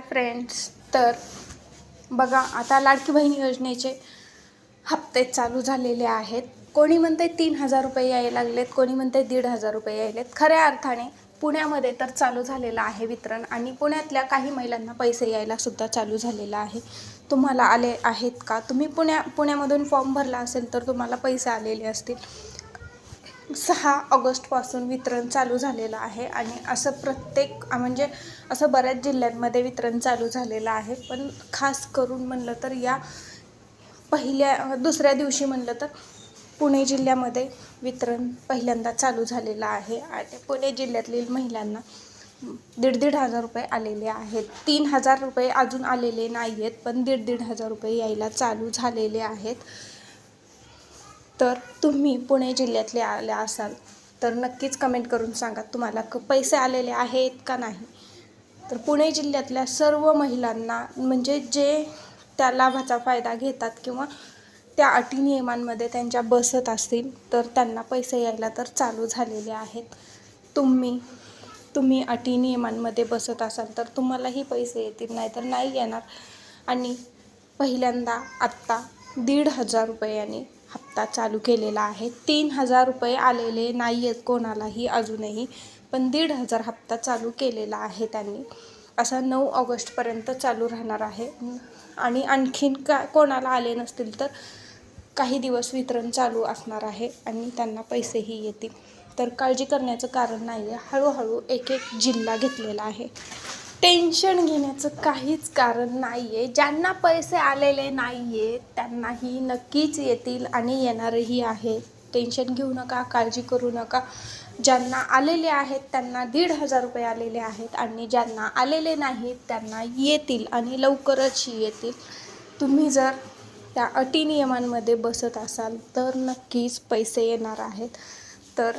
Hi friends तर बघा आता लाडकी बहीण योजनेचे हप्ते चालू झालेले आहेत. कोणी म्हणते तीन हजार रुपये यायला लागलेत कोणी म्हणते दीड हजार रुपये यायलेत खऱ्या अर्थाने पुण्यामध्ये तर चालू झालेलं आहे वितरण आणि पुण्यातल्या काही महिलांना पैसे यायला सुद्धा चालू झालेलं आहे. तुम्हाला आले आहेत का? तुम्ही पुण्या पुण्यामधून फॉर्म भरला असेल तर तुम्हाला पैसे आलेले असतील. सहा ऑगस्टपासून वितरण चालू झालेलं आहे आणि असं प्रत्येक म्हणजे असं बऱ्याच जिल्ह्यांमध्ये वितरण चालू झालेलं आहे. पण खास करून म्हणलं तर या पहिल्या दुसऱ्या दिवशी म्हणलं तर पुणे जिल्ह्यामध्ये वितरण पहिल्यांदा चालू झालेलं आहे आणि पुणे जिल्ह्यातील महिलांना दीड दीड हजार रुपये आलेले आहेत. तीन हजार रुपये अजून आलेले नाही आहेत पण दीड दीड हजार रुपये यायला चालू झालेले आहेत. तर तुम्ही पुणे जिल्ह्यातले आले असाल तर नक्कीच कमेंट करून सांगा तुम्हाला क पैसे आलेले आहेत का नाही. तर पुणे जिल्ह्यातल्या सर्व महिलांना म्हणजे जे त्या लाभाचा फायदा घेतात किंवा त्या अटी नियमांमध्ये त्यांच्या बसत असतील तर त्यांना पैसे यायला तर चालू झालेले आहेत. तुम्ही तुम्ही अटी नियमांमध्ये बसत असाल तर तुम्हालाही पैसे येतील नाही तर नाही येणार. आणि पहिल्यांदा आत्ता दीड हजार रुपयांनी हप्ता चालू केलेला आहे. तीन हजार रुपये आलेले नाही आहेत कोणालाही अजूनही पण दीड हजार हप्ता चालू केलेला आहे त्यांनी. असा नऊ ऑगस्टपर्यंत चालू राहणार आहे. आणि आणखीन का कोणाला आले नसतील तर काही दिवस वितरण चालू असणार आहे आणि त्यांना पैसेही येतील. तर काळजी करण्याचं कारण नाही आहे हळूहळू एक एक जिल्हा घेतलेला आहे. टेन्शन घेण्याचं काहीच कारण नाही आहे ज्यांना पैसे आलेले नाही आहेत त्यांनाही नक्कीच येतील आणि येणारही आहेत टेन्शन घेऊ नका काळजी करू नका. ज्यांना आलेले आहेत त्यांना दीड हजार रुपये आलेले आहेत आणि ज्यांना आलेले नाहीत त्यांना येतील आणि लवकरच येतील. तुम्ही जर त्या अटी नियमांमध्ये बसत असाल तर नक्कीच पैसे येणार आहेत. तर